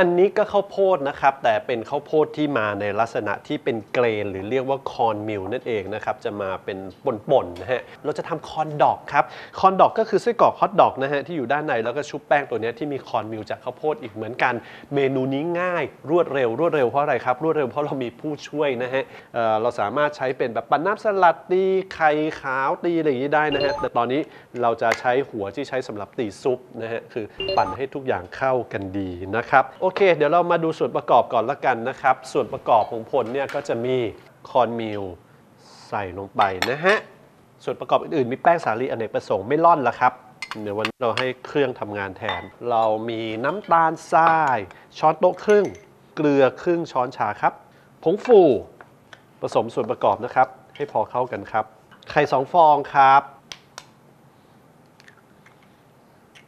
อันนี้ก็ข้าวโพดนะครับ แต่เป็นข้าวโพดที่มาในลักษณะที่เป็นเกรน หรือเรียกว่าคอนมิลนั่นเองนะครับ จะมาเป็นป่นๆนะฮะเราจะทำคอนดอกครับคอนดอกก็คือไส้กรอกฮอทดอกนะฮะที่อยู่ด้านในแล้วก็ชุบแป้งตัวนี้ที่มีคอนมิลจากข้าวโพดอีกเหมือนกัน เมนูนี้ง่าย รวดเร็ว รวดเร็วเพราะอะไรครับรวดเร็วเพราะเรามีผู้ช่วยนะฮะเเราสามารถใช้เป็นแบบปั่นน้ำสลัดตีไข่ขาวตีอะไรอย่างนี้ได้นะฮะแต่ตอนนี้เราจะใช้หัวที่ใช้สำหรับตีซุปนะฮะคือปั่นให้ทุกอย่างเข้ากันดีนะครับอเค เดี๋ยวเรามาดูส่วนประกอบก่อนละกันนะครับ ส่วนประกอบของผลเนี่ยก็จะมีคอนมิลใส่ลงไปนะฮะ ส่วนประกอบอื่นๆ มีแป้งสาลีอเนกประสงค์ไม่ล่อนละครับ เดี๋ยววันนี้เราให้เครื่องทำงานแทน เรามีน้ำตาลทราย ช้อนโต๊ะครึ่ง เกลือครึ่งช้อนชาครับ ผงฟูผสมส่วนประกอบนะครับ ให้พอเข้ากันครับ ไข่สองฟองครับ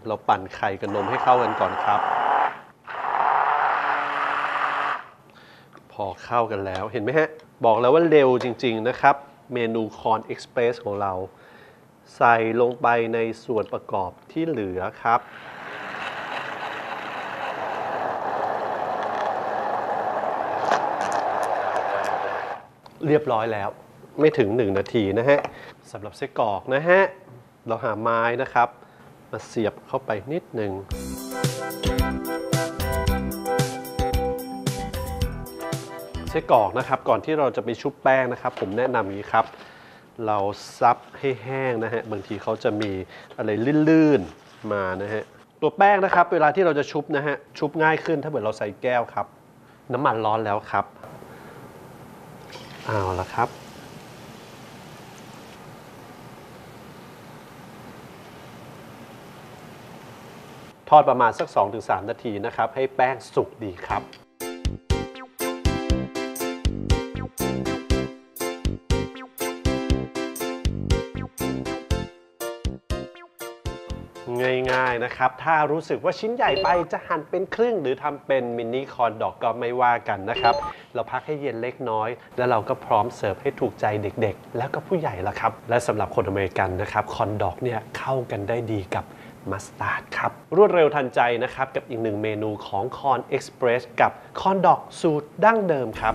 เราปั่นไข่กับนมให้เข้ากันก่อนครับ อเข้ากันแล้วเห็นไหมฮะ บอกแล้วว่าเร็วจริง ๆ นะครับ เมนูคอนเอ็กซ์เพรสของเรา ใส่ลงไปในส่วนประกอบที่เหลือครับ เรียบร้อยแล้วไม่ถึง 1 นาทีนะฮะสำหรับไส้กรอกนะฮะ เราหาไม้นะครับ มาเสียบเข้าไปนิดหนึ่ง ไส้กรอกนะครับ ก่อนที่เราจะไปชุบแป้งนะครับ ผมแนะนำอย่างนี้ครับ เราซับให้แห้งนะฮะบางทีเขาจะมีอะไรลื่นๆมานะฮะตัวแป้งนะครับ เวลาที่เราจะชุบนะฮะชุบง่ายขึ้นถ้าเกิดเราใส่แก้วครับ น้ำมันร้อนแล้วครับเอาละครับ ทอดประมาณสัก 2-3 นาทีนะครับ ให้แป้งสุกดีครับ ง่ายๆนะครับ ถ้ารู้สึกว่าชิ้นใหญ่ไปจะหั่นเป็นครึ่ง หรือทำเป็นมินิคอนดอกก็ไม่ว่ากันนะครับ เราพักให้เย็นเล็กน้อย แล้วเราก็พร้อมเสิร์ฟให้ถูกใจเด็กๆ แล้วก็ผู้ใหญ่ละครับ และสำหรับคนอเมริกันนะครับคอนดอกเนี่ยเข้ากันได้ดีกับมัสตาร์ดครับ รวดเร็วทันใจนะครับ กับอีกหนึ่งเมนูของคอนเอ็กซ์เพรสกับคอนดอกสูตรดั้งเดิมครับ